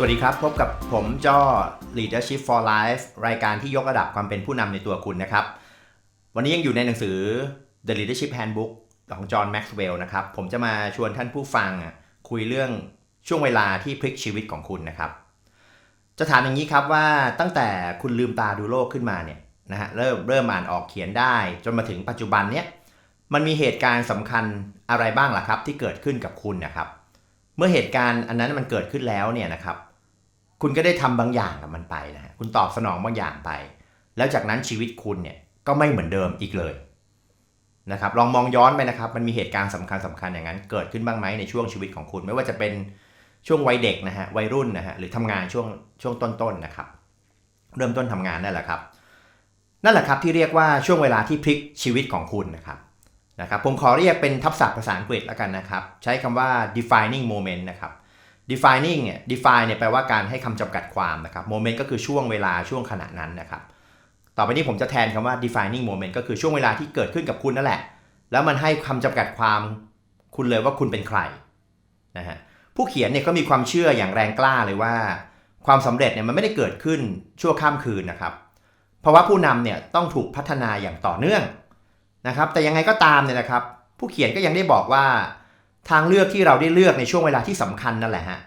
สวัสดีครับ พบกับผมจ้อ Leadership for Life รายการที่ยกระดับความเป็นผู้นำในตัวคุณนะครับ วันนี้ยังอยู่ในหนังสือ The Leadership Handbook ของจอห์นแม็กซ์เวลล์นะครับ ผมจะมาชวนท่านผู้ฟังคุยเรื่องช่วงเวลาที่พลิกชีวิตของคุณนะครับ จะถามอย่างนี้ครับว่าตั้งแต่คุณลืมตาดูโลกขึ้นมาเนี่ยนะฮะเริ่มเริ่มอ่านออกเขียนได้ จนมาถึงปัจจุบันเนี่ยมันมีเหตุการณ์สำคัญอะไรบ้างล่ะครับ ที่เกิดขึ้นกับคุณนะครับ เมื่อเหตุการณ์อันนั้นมันเกิดขึ้นแล้วเนี่ยนะครับ คุณก็ได้ทำบางอย่างกับมันไปนะ คุณตอบสนองบางอย่างไป แล้วจากนั้นชีวิตคุณเนี่ยก็ไม่เหมือนเดิมอีกเลยนะครับ ลองมองย้อนไปนะครับ มันมีเหตุการณ์สำคัญสคัญอย่างนั้นเกิดขึ้นบ้างไหมในช่วงชีวิตของคุณ ไม่ว่าจะเป็นช่วงวัยเด็กนะฮะ วัยรุ่นนะฮะ หรือทำงานช่วงช่วงต้นๆนะครับ เริ่มต้นทำงานนั่นแหละครับ นั่นแหละครับที่เรียกว่าช่วงเวลาที่พลิกชีวิตของคุณนะครับนะครับ ผมขอเรียกเป็นทับศัพท์ภาษาอังกฤษแล้วกันนะครับ ใช้คำว่า defining moment นะครับ defining เนี่ย define เนี่ยแปลว่าการให้คำจำกัดความนะครับ moment ก็คือช่วงเวลาช่วงขณะนั้นนะครับ ต่อไปนี้ผมจะแทนคำว่า defining moment ก็คือช่วงเวลาที่เกิดขึ้นกับคุณนั่นแหละ แล้วมันให้คำจำกัดความคุณเลยว่าคุณเป็นใครนะฮะผู้เขียนเนี่ยก็มีความเชื่ออย่างแรงกล้าเลยว่า ความสำเร็จเนี่ยมันไม่ได้เกิดขึ้นชั่วข้ามคืนนะครับ เพราะว่าผู้นำเนี่ยต้องถูกพัฒนาอย่างต่อเนื่องนะครับ แต่ยังไงก็ตามเนี่ยนะครับ ผู้เขียนก็ยังได้บอกว่า ทางเลือกที่เราได้เลือกในช่วงเวลาที่สำคัญนั่นแหละฮะ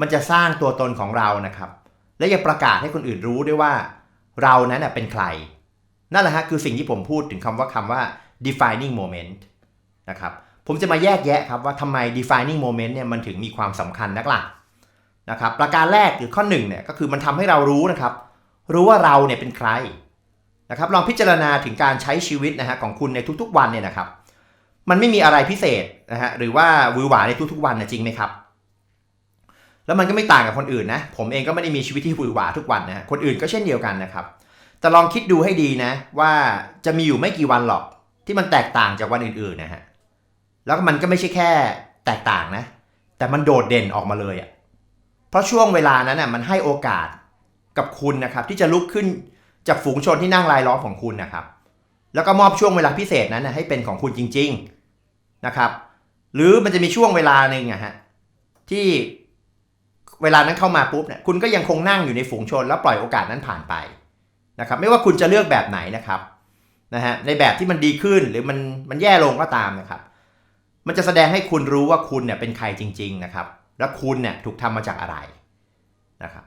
มันจะสร้างตัวตนของเรานะครับ และยังประกาศให้คนอื่นรู้ด้วยว่า เรานั้นเป็นใคร นั่นแหละฮะคือสิ่งที่ผมพูดถึงคำว่าคำว่า defining moment นะครับผมจะมาแยกแยะครับว่าทำไม defining moment เนี่ยมันถึงมีความสำคัญนักล่ะนะครับประการแรกหรือข้อหนึ่งเนี่ยก็คือมันทำให้เรารู้นะครับ รู้ว่าเราเนี่ยเป็นใครนะครับลองพิจารณาถึงการใช้ชีวิตนะฮะของคุณในทุกๆวันเนี่ยนะครับ มันไม่มีอะไรพิเศษนะฮะหรือว่าวือหวาในทุกๆวันนะจริงไหมครับ แล้วมันก็ไม่ต่างกับคนอื่นนะ ผมเองก็ไม่ได้มีชีวิตที่หวือหวาทุกวันนะฮะคนอื่นก็เช่นเดียวกันนะครับ แต่ลองคิดดูให้ดีนะ ว่าจะมีอยู่ไม่กี่วันหรอก ที่มันแตกต่างจากวันอื่นๆนะฮะแล้วมันก็ไม่ใช่แค่แตกต่างนะ แต่มันโดดเด่นออกมาเลยอะ่ะเพราะช่วงเวลานั้นน่ะมันให้โอกาสกับคุณนะครับที่จะลุกขึ้นจากฝูงชนที่นั่งรายล้อมของคุณนะครับ แล้วก็มอบช่วงเวลาพิเศษนั้นนะให้เป็นของคุณจริง ๆ นะครับ หรือมันจะมีช่วงเวลาหนึ่งอะฮะที่เวลานั้นเข้ามาปุ๊บเนี่ยคุณก็ยังคงนั่งอยู่ในฝูงชน แล้วปล่อยโอกาสนั้นผ่านไปนะครับ ไม่ว่าคุณจะเลือกแบบไหนนะครับนะฮะในแบบที่มันดีขึ้นหรือมันมันแย่ลงก็ตามนะครับ มันจะแสดงให้คุณรู้ว่าคุณเนี่ยเป็นใครจริง ๆนะครับ และคุณเนี่ยถูกทำมาจากอะไรนะครับ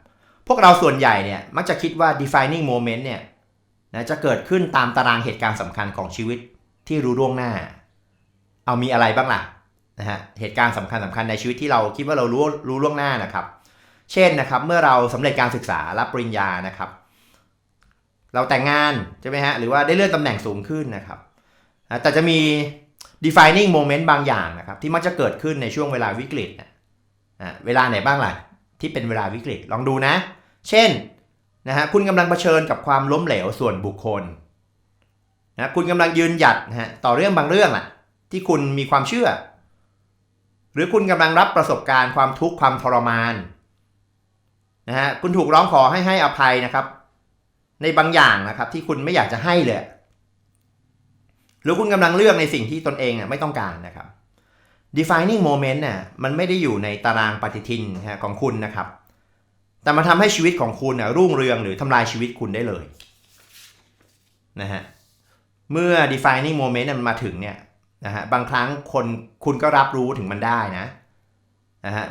พวกเราส่วนใหญ่เนี่ยมักจะคิดว่า defining moment เนี่ยนะจะเกิดขึ้นตามตารางเหตุการณ์สำคัญของชีวิตที่รู้ล่วงหน้า เอามีอะไรบ้างล่ะนะฮะเหตุการณ์สำคัญสำคัญในชีวิตที่เราคิดว่าเรารู้รู้ล่วงหน้านะครับ เช่นนะครับเมื่อเราสำเร็จการศึกษารับปริญญานะครับ เราแต่งงานใช่ไหมฮะหรือว่าได้เลื่อนตำแหน่งสูงขึ้นนะครับแต่จะมี defining moment บางอย่างนะครับ ที่มักจะเกิดขึ้นในช่วงเวลาวิกฤตนะอะเวลาไหนบ้างล่ะที่เป็นเวลาวิกฤตลองดูนะ เช่นนะฮะคุณกำลังเผชิญกับความล้มเหลวส่วนบุคคลนะคุณกำลังยืนหยัดนะฮะต่อเรื่องบางเรื่องอะ ที่คุณมีความเชื่อ หรือคุณกำลังรับประสบการณ์ความทุกข์ความทรมานนะฮะคุณถูกร้องขอให้ให้อภัยนะครับ ในบางอย่างนะครับ ที่คุณไม่อยากจะให้เลยหรือคุณกำลังเลือกในสิ่งที่ตนเองไม่ต้องการนะครับ defining moment น่ะมันไม่ได้อยู่ในตารางปฏิทินนะของคุณนะครับ แต่มันทำให้ชีวิตของคุณนะรุ่งเรืองหรือทำลายชีวิตคุณได้เลยนะฮะเมื่อ defining moment นะมันมาถึงเนี่ย นะฮะบางครั้งคนคุณก็รับรู้ถึงมันได้นะนะฮะ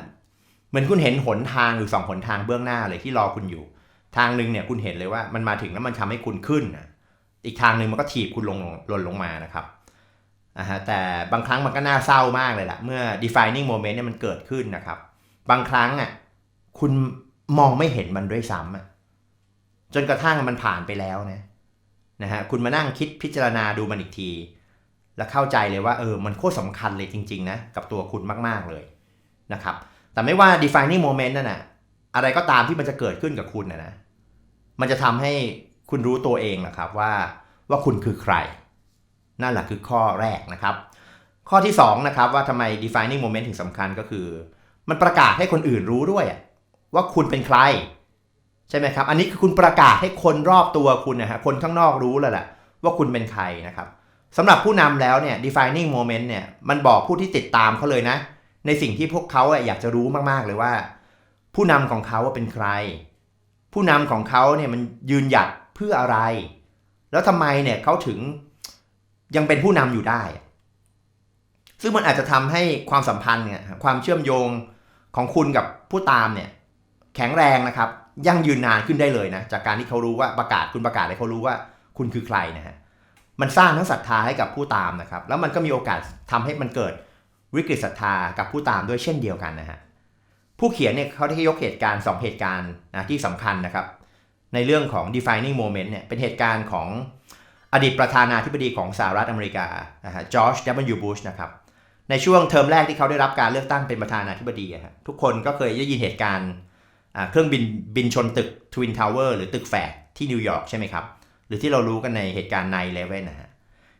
เหมือนคุณเห็นหนทางอยู่สองหนทางเบื้องหน้าเลยที่รอคุณอยู่ ทางหนึ่งเนี่ยคุณเห็นเลยว่ามันมาถึงแล้วมันทำให้คุณขึ้นนะอีกทางหนึ่งมันก็ถีบคุณลงหล่นลงมานะครับนะฮะแต่บางครั้งมันก็น่าเศร้ามากเลยละเมื่อ defining moment เนี่ยมันเกิดขึ้นนะครับ บางครั้งอะคุณมองไม่เห็นมันด้วยซ้ำอะจนกระทั่งมันผ่านไปแล้วนะนะฮะคุณมานั่งคิดพิจารณาดูมันอีกที แล้วเข้าใจเลยว่าเออมันโคตรสำคัญเลยจริง ๆ นะ กับตัวคุณมาก ๆ เลยนะครับ แต่ไม่ว่า defining moment นั่นนะอะไรก็ตามที่มันจะเกิดขึ้นกับคุณนะนะมันจะทำให้คุณรู้ตัวเองนะครับว่าว่าคุณคือใคร นั่นแหละคือข้อแรกนะครับ ข้อที่2นะครับว่าทำไม defining moment ถึงสำคัญก็คือ มันประกาศให้คนอื่นรู้ด้วยว่าคุณเป็นใคร ใช่ไหมครับ อันนี้คือคุณประกาศให้คนรอบตัวคุณนะฮะคนข้างนอกรู้แล้วแหละว่าคุณเป็นใครนะครับ สำหรับผู้นำแล้วเนี่ย defining moment เนี่ยมันบอกผู้ที่ติดตามเขาเลยนะ ในสิ่งที่พวกเขาอะอยากจะรู้มากๆเลยว่า ผู้นำของเขาว่าเป็นใคร ผู้นำของเขาเนี่ยมันยืนหยัดเพื่ออะไร แล้วทำไมเนี่ยเขาถึงยังเป็นผู้นำอยู่ได้ ซึ่งมันอาจจะทำให้ความสัมพันธ์เนี่ยความเชื่อมโยงของคุณกับผู้ตามเนี่ยแข็งแรงนะครับ ยั่งยืนนานขึ้นได้เลยนะ จากการที่เขารู้ว่าประกาศคุณประกาศให้เขารู้ว่าคุณคือใครนะฮะ มันสร้างทั้งศรัทธาให้กับผู้ตามนะครับ แล้วมันก็มีโอกาสทำให้มันเกิดวิกฤตศรัทธากับผู้ตามด้วยเช่นเดียวกันนะฮะผู้เขียนเนี่ยเขาได้ยกเหตุการณ์ 2 เหตุการณ์นะที่สำคัญนะครับ ในเรื่องของ defining moment เนี่ยเป็นเหตุการณ์ของอดีตประธานาธิบดีของสหรัฐอเมริกานะฮะจอร์จ W. Bush นะครับในช่วงเทอมแรกที่เขาได้รับการเลือกตั้งเป็นประธานาธิบดีอะฮะทุกคนก็เคยได้ยินเหตุการณ์เครื่องบินบินชนตึก Twin Tower หรือตึกแฝดที่นิวยอร์กใช่ไหมครับ รือที่เรารู้กันในเหตุการณ์ในเลเว่นนะฮะ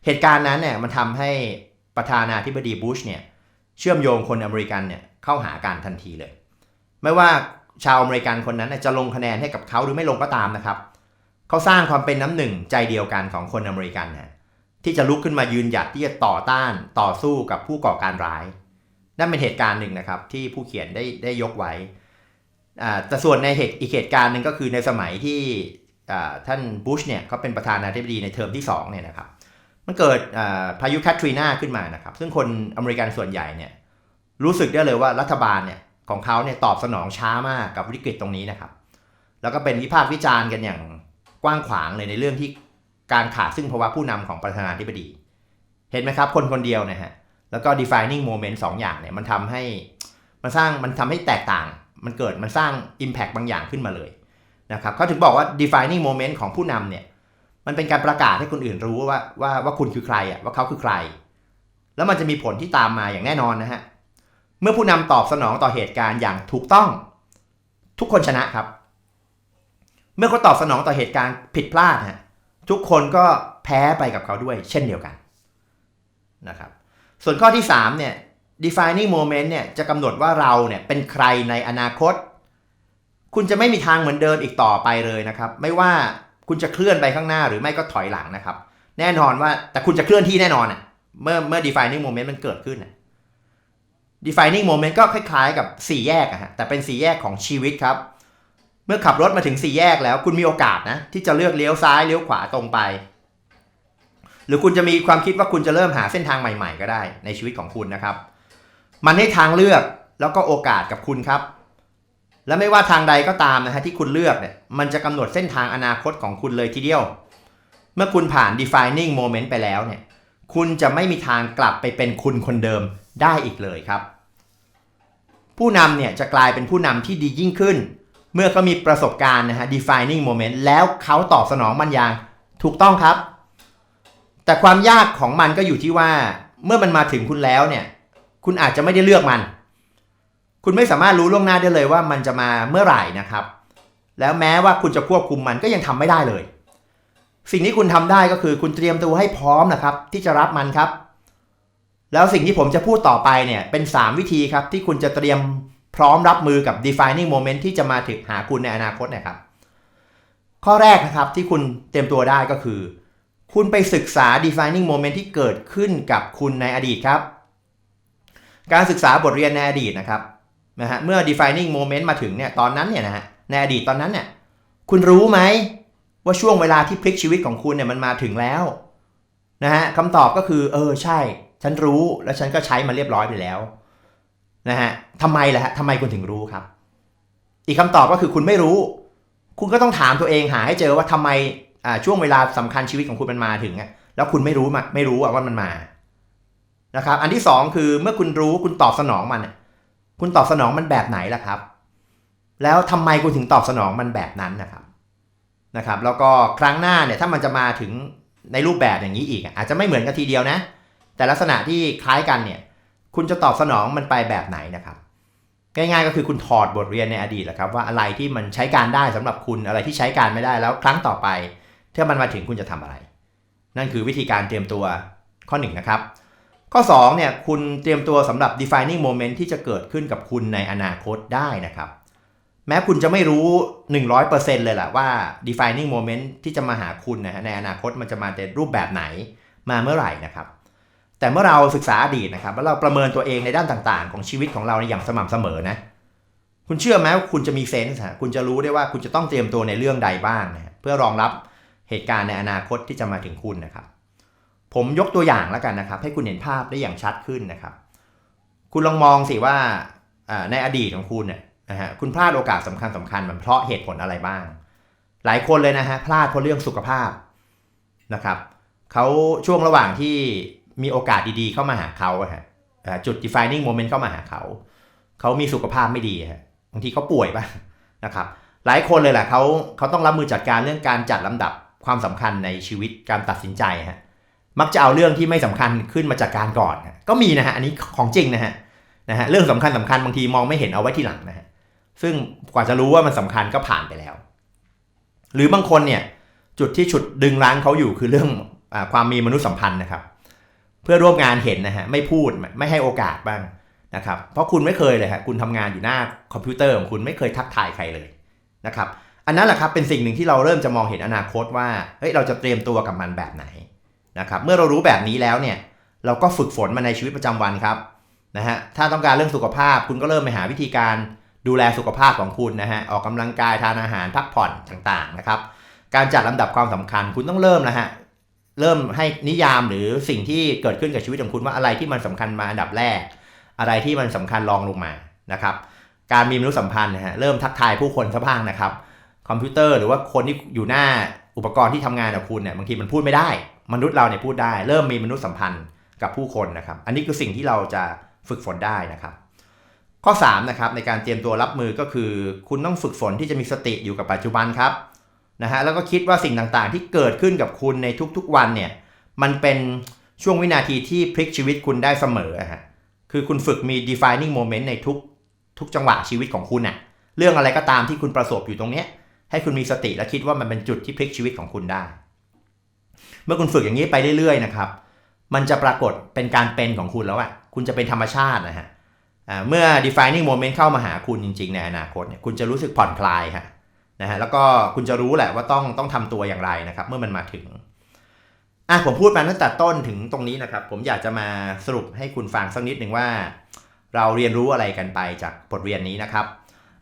เหตุการณ์นั้นเนี่ยมันทำให้ประธานาธิบดีบุชเนี่ยเชื่อมโยงคนอเมริกันเนี่ยเข้าหาการทันทีเลย ไม่ว่าชาวอเมริกันคนนั้นจะลงคะแนนให้กับเขาหรือไม่ลงก็ตามนะครับเขาสร้างความเป็นน้ำหนึ่งใจเดียวกันของคนอเมริกันนะที่จะลุกขึ้นมายืนหยัดที่จะต่อต้านต่อสู้กับผู้ก่อการร้าย นั่นเป็นเหตุการณ์หนึ่งนะครับที่ผู้เขียนได้ได้ยกไว้อ่าแต่ส่วนในเหตุอีกเหตุการณ์หนึ่งก็คือในสมัยที่ ท่านบุชเนี่ยเขาเป็นประธานาธิบดีในเทอมที่2เนี่ยนะครับมันเกิดพายุแคทรีนาขึ้นมานะครับซึ่งคนอเมริกันส่วนใหญ่เนี่ยรู้สึกได้เลยว่ารัฐบาลเนี่ยของเขาเนี่ยตอบสนองช้ามากกับวิกฤตตรงนี้นะครับ แล้วก็เป็นวิพากษ์วิจารณ์กันอย่างกว้างขวางเลยในเรื่องที่การขาดซึ่งภาวะผู้นำของประธานาธิบดี เห็นไหมครับ คนคนเดียวนะฮะแล้วก็ defining moment 2อย่างเนี่ยมันทำให้มันสร้างมันทำให้แตกต่าง มันเกิดมันสร้าง impact บางอย่างขึ้นมาเลย นะครับเขาถึงบอกว่า defining moment ของผู้นำเนี่ยมันเป็นการประกาศให้คนอื่นรู้ว่าว่าว่าคุณคือใครอะว่าเขาคือใคร แล้วมันจะมีผลที่ตามมาอย่างแน่นอนนะฮะเมื่อผู้นำตอบสนองต่อเหตุการณ์อย่างถูกต้อง ทุกคนชนะครับ เมื่อเขาตอบสนองต่อเหตุการณ์ผิดพลาดฮะทุกคนก็แพ้ไปกับเขาด้วยเช่นเดียวกันนะครับส่วนข้อที่3เนี่ย defining moment เนี่ยจะกำหนดว่าเราเนี่ยเป็นใครในอนาคต คุณจะไม่มีทางเหมือนเดิมอีกต่อไปเลยนะครับ ไม่ว่าคุณจะเคลื่อนไปข้างหน้าหรือไม่ก็ถอยหลังนะครับ แน่นอนว่าแต่คุณจะเคลื่อนที่แน่นอนอะเมื่อเมื่อ defining moment มันเกิดขึ้น defining moment ก็คล้ายๆ กับสี่แยกอะฮะแต่เป็นสี่แยกของชีวิตครับ เมื่อขับรถมาถึงสี่แยกแล้ว คุณมีโอกาสนะที่จะเลือกเลี้ยวซ้ายเลี้ยวขวาตรงไป หรือคุณจะมีความคิดว่าคุณจะเริ่มหาเส้นทางใหม่ ๆ ก็ได้ในชีวิตของคุณนะครับ มันให้ทางเลือกแล้วก็โอกาสกับคุณครับ และไม่ว่าทางใดก็ตามนะฮะที่คุณเลือกเนี่ยมันจะกำหนดเส้นทางอนาคตของคุณเลยทีเดียว เมื่อคุณผ่าน defining moment ไปแล้วเนี่ยคุณจะไม่มีทางกลับไปเป็นคุณคนเดิมได้อีกเลยครับ ผู้นำเนี่ยจะกลายเป็นผู้นำที่ดียิ่งขึ้น เมื่อเขามีประสบการณ์นะฮะ defining moment แล้วเขาตอบสนองมันอย่างถูกต้องครับ แต่ความยากของมันก็อยู่ที่ว่าเมื่อมันมาถึงคุณแล้วเนี่ยคุณอาจจะไม่ได้เลือกมัน คุณไม่สามารถรู้ล่วงหน้าได้เลยว่ามันจะมาเมื่อไหร่นะครับ แล้วแม้ว่าคุณจะควบคุมมันก็ยังทำไม่ได้เลย สิ่งที่คุณทำได้ก็คือคุณเตรียมตัวให้พร้อมนะครับ ที่จะรับมันครับ แล้วสิ่งที่ผมจะพูดต่อไปเนี่ยเป็น 3 วิธีครับที่คุณจะเตรียมพร้อมรับมือกับ defining moment ที่จะมาถึงหาคุณในอนาคตนะครับ ข้อแรกนะครับที่คุณเตรียมตัวได้ก็คือ คุณไปศึกษา defining moment ที่เกิดขึ้นกับคุณในอดีตครับ การศึกษาบทเรียนในอดีตนะครับ นะฮะเมื่อ defining moment มาถึงเนี่ยตอนนั้นเนี่ยนะฮะในอดีตตอนนั้นเนี่ยคุณรู้ไหมว่าช่วงเวลาที่พลิกชีวิตของคุณเนี่ยมันมาถึงแล้วนะฮะคำตอบก็คือ เออใช่ ฉันรู้แล้วฉันก็ใช้มันเรียบร้อยไปแล้วนะฮะทำไมล่ะฮะทำไมคุณถึงรู้ครับ อีกคำตอบก็คือคุณไม่รู้ คุณก็ต้องถามตัวเองหาให้เจอว่าทำไมอ่าช่วงเวลาสำคัญชีวิตของคุณมันมาถึงอะแล้วคุณไม่รู้มาไม่รู้ว่ามันมานะครับ อันที่สองคือเมื่อคุณรู้คุณตอบสนองมันอะ คุณตอบสนองมันแบบไหนล่ะครับ แล้วทำไมคุณถึงตอบสนองมันแบบนั้นนะครับนะครับ แล้วก็ครั้งหน้าเนี่ยถ้ามันจะมาถึงในรูปแบบอย่างนี้อีก อาจจะไม่เหมือนกันทีเดียวนะ แต่ลักษณะที่คล้ายกันเนี่ย คุณจะตอบสนองมันไปแบบไหนนะครับ ง่ายๆก็คือคุณถอดบทเรียนในอดีตแหละครับ ว่าอะไรที่มันใช้การได้สำหรับคุณอะไรที่ใช้การไม่ได้แล้วครั้งต่อไปถ้ามันมาถึงคุณจะทำอะไร นั่นคือวิธีการเตรียมตัวข้อ1นงนะครับ ข้อ2เนี่ยคุณเตรียมตัวสำหรับ defining moment ที่จะเกิดขึ้นกับคุณในอนาคตได้นะครับ แม้คุณจะไม่รู้ 100%เลยแหละว่า defining moment ที่จะมาหาคุณนะฮะในอนาคตมันจะมาในรูปแบบไหนมาเมื่อไหร่นะครับ แต่เมื่อเราศึกษาอดีตนะครับ แล้วเราประเมินตัวเองในด้านต่างๆ ของชีวิตของเราในอย่างสม่ำเสมอนะคุณเชื่อไหมว่าคุณจะมีเซนส์ฮะคุณจะรู้ได้ว่าคุณจะต้องเตรียมตัวในเรื่องใดบ้างนะเพื่อรองรับเหตุการณ์ในอนาคตที่จะมาถึงคุณนะครับ ผมยกตัวอย่างแล้วกันนะครับ ให้คุณเห็นภาพได้อย่างชัดขึ้นนะครับ คุณลองมองสิว่าในอดีตของคุณเนี่ยนะฮะคุณพลาดโอกาสสำคัญสำคัญมันเพราะเหตุผลอะไรบ้าง หลายคนเลยนะฮะพลาดเพราะเรื่องสุขภาพนะครับเขาช่วงระหว่างที่มีโอกาสดีๆ เข้ามาหาเขาฮะจุด defining moment เข้ามาหาเขา เขามีสุขภาพไม่ดีฮะบางทีเขาป่วยบ้างนะครับหลายคนเลยแหละเขาเขาต้องรับมือจัดการเรื่องการจัดลำดับความสำคัญในชีวิตการตัดสินใจฮะ มักจะเอาเรื่องที่ไม่สำคัญขึ้นมาจากการก่อน ก็มีนะฮะ อันนี้ของจริงนะฮะนะฮะเรื่องสำคัญสำคัญบางทีมองไม่เห็นเอาไว้ทีหลังนะฮะซึ่งกว่าจะรู้ว่ามันสำคัญก็ผ่านไปแล้ว หรือบางคนเนี่ยจุดที่ฉุดดึงรั้งเขาอยู่คือเรื่องอความมีมนุษยสัมพันธ์นะครับ เพื่อร่วมงานเห็นนะฮะไม่พูดไม่ให้โอกาสบ้างนะครับเพราะคุณไม่เคยเลยฮะคุณทำงานอยู่หน้าคอมพิวเตอร์ของคุณไม่เคยทักทายใครเลยนะครับอันนั้นแหละครับเป็นสิ่งหนึ่งที่เราเริ่มจะมองเห็นอนาคตว่าเฮ้ยเราจะเตรียมตัวกับมันแบบไหน นะครับเมื่อเรารู้แบบนี้แล้วเนี่ยเราก็ฝึกฝนมาในชีวิตประจำวันครับนะฮะถ้าต้องการเรื่องสุขภาพคุณก็เริ่มไปหาวิธีการดูแลสุขภาพของคุณนะฮะออกกำลังกายทานอาหารพักผ่อนต่างๆนะครับการจัดลำดับความสำคัญคุณต้องเริ่มนะฮะเริ่มให้นิยามหรือสิ่งที่เกิดขึ้นกับชีวิตของคุณว่าอะไรที่มันสำคัญมาอันดับแรก อะไรที่มันสำคัญรองลงมานะครับการมีมนุษยสัมพันธ์นะฮะเริ่มทักทายผู้คนซะบ้างนะครับ คอมพิวเตอร์หรือว่าคนที่อยู่หน้าอุปกรณ์ที่ทำงานกับคุณเนี่ยบางทีมันพูดไม่ได้ มนุษย์เราเนี่ยพูดได้ เริ่มมีมนุษยสัมพันธ์กับผู้คนนะครับ อันนี้คือสิ่งที่เราจะฝึกฝนได้นะครับ ข้อ3นะครับในการเตรียมตัวรับมือก็คือ คุณต้องฝึกฝนที่จะมีสติอยู่กับปัจจุบันครับนะฮะแล้วก็คิดว่าสิ่งต่างๆ ที่เกิดขึ้นกับคุณในทุกๆวันเนี่ยมันเป็นช่วงวินาทีที่พลิกชีวิตคุณได้เสมอฮะคือคุณฝึกมี defining moment ในทุกทุกจังหวะชีวิตของคุณน่ะเรื่องอะไรก็ตามที่คุณประสบอยู่ตรงเนี้ยให้คุณมีสติและคิดว่ามันเป็นจุดที่พลิกชีวิตของคุณได้ เมื่อคุณฝึกอย่างนี้ไปเรื่อยๆนะครับ มันจะปรากฏเป็นการเป็นของคุณแล้วอะคุณจะเป็นธรรมชาตินะฮะเมื่อ defining moment เข้ามาหาคุณจริง ๆ ในอนาคตเนี่ย คุณจะรู้สึกผ่อนคลายฮะนะฮะ แล้วก็คุณจะรู้แหละว่าต้องต้องทำตัวอย่างไรนะครับ เมื่อมันมาถึง อะผมพูดมาตั้งแต่ต้นถึงตรงนี้นะครับ ผมอยากจะมาสรุปให้คุณฟังสักนิดหนึ่งว่า เราเรียนรู้อะไรกันไปจากบทเรียนนี้นะครับ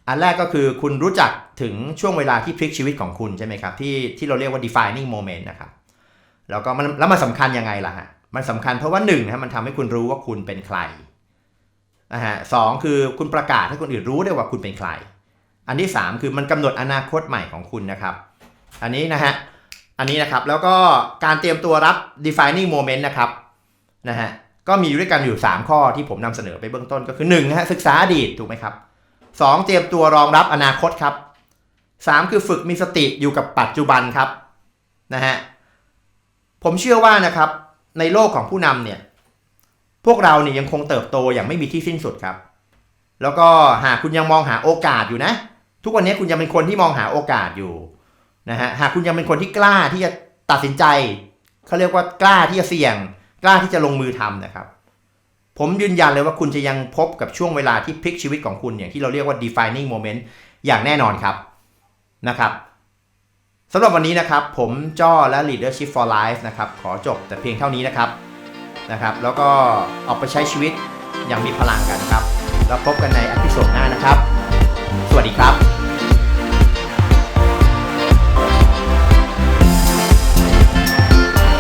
อันแรกก็คือคุณรู้จักถึงช่วงเวลาที่พลิกชีวิตของคุณใช่ไหมครับที่ที่เราเรียกว่า defining moment นะครับ แล้วก็มันแล้วมันสำคัญยังไงล่ะฮะมันสำคัญเพราะว่าหนึ่งนะมันทำให้คุณรู้ว่าคุณเป็นใครนะฮะสองคือคุณประกาศให้คนอื่นรู้ได้ว่าคุณเป็นใคร อันที่สามคือมันกำหนดอนาคตใหม่ของคุณนะครับ อันนี้นะฮะอันนี้นะครับแล้วก็การเตรียมตัวรับ defining moment นะครับนะฮะก็มีด้วยกันอยู่ 3 ข้อที่ผมนำเสนอไปเบื้องต้นก็คือ1นะฮะศึกษาอดีตถูกไหมครับสองเตรียมตัวรองรับอนาคตครับสามคือฝึกมีสติอยู่กับปัจจุบันครับนะฮะ ผมเชื่อว่านะครับในโลกของผู้นำเนี่ยพวกเราเนี่ยยังคงเติบโตอย่างไม่มีที่สิ้นสุดครับ แล้วก็หากคุณยังมองหาโอกาสอยู่นะ ทุกวันนี้คุณยังเป็นคนที่มองหาโอกาสอยู่นะฮะหากคุณยังเป็นคนที่กล้าที่จะตัดสินใจเขาเรียกว่ากล้าที่จะเสี่ยง กล้าที่จะลงมือทำนะครับ ผมยืนยันเลยว่าคุณจะยังพบกับช่วงเวลาที่พลิกชีวิตของคุณอย่างที่เราเรียกว่า defining moment อย่างแน่นอนครับนะครับ สำหรับวันนี้นะครับ ผมจ้อและ leadership for life นะครับ ขอจบแต่เพียงเท่านี้นะครับนะครับ แล้วก็ออกไปใช้ชีวิตอย่างมีพลังกันครับ แล้วพบกันในอพิโซดหน้านะครับ สวัสดีครับ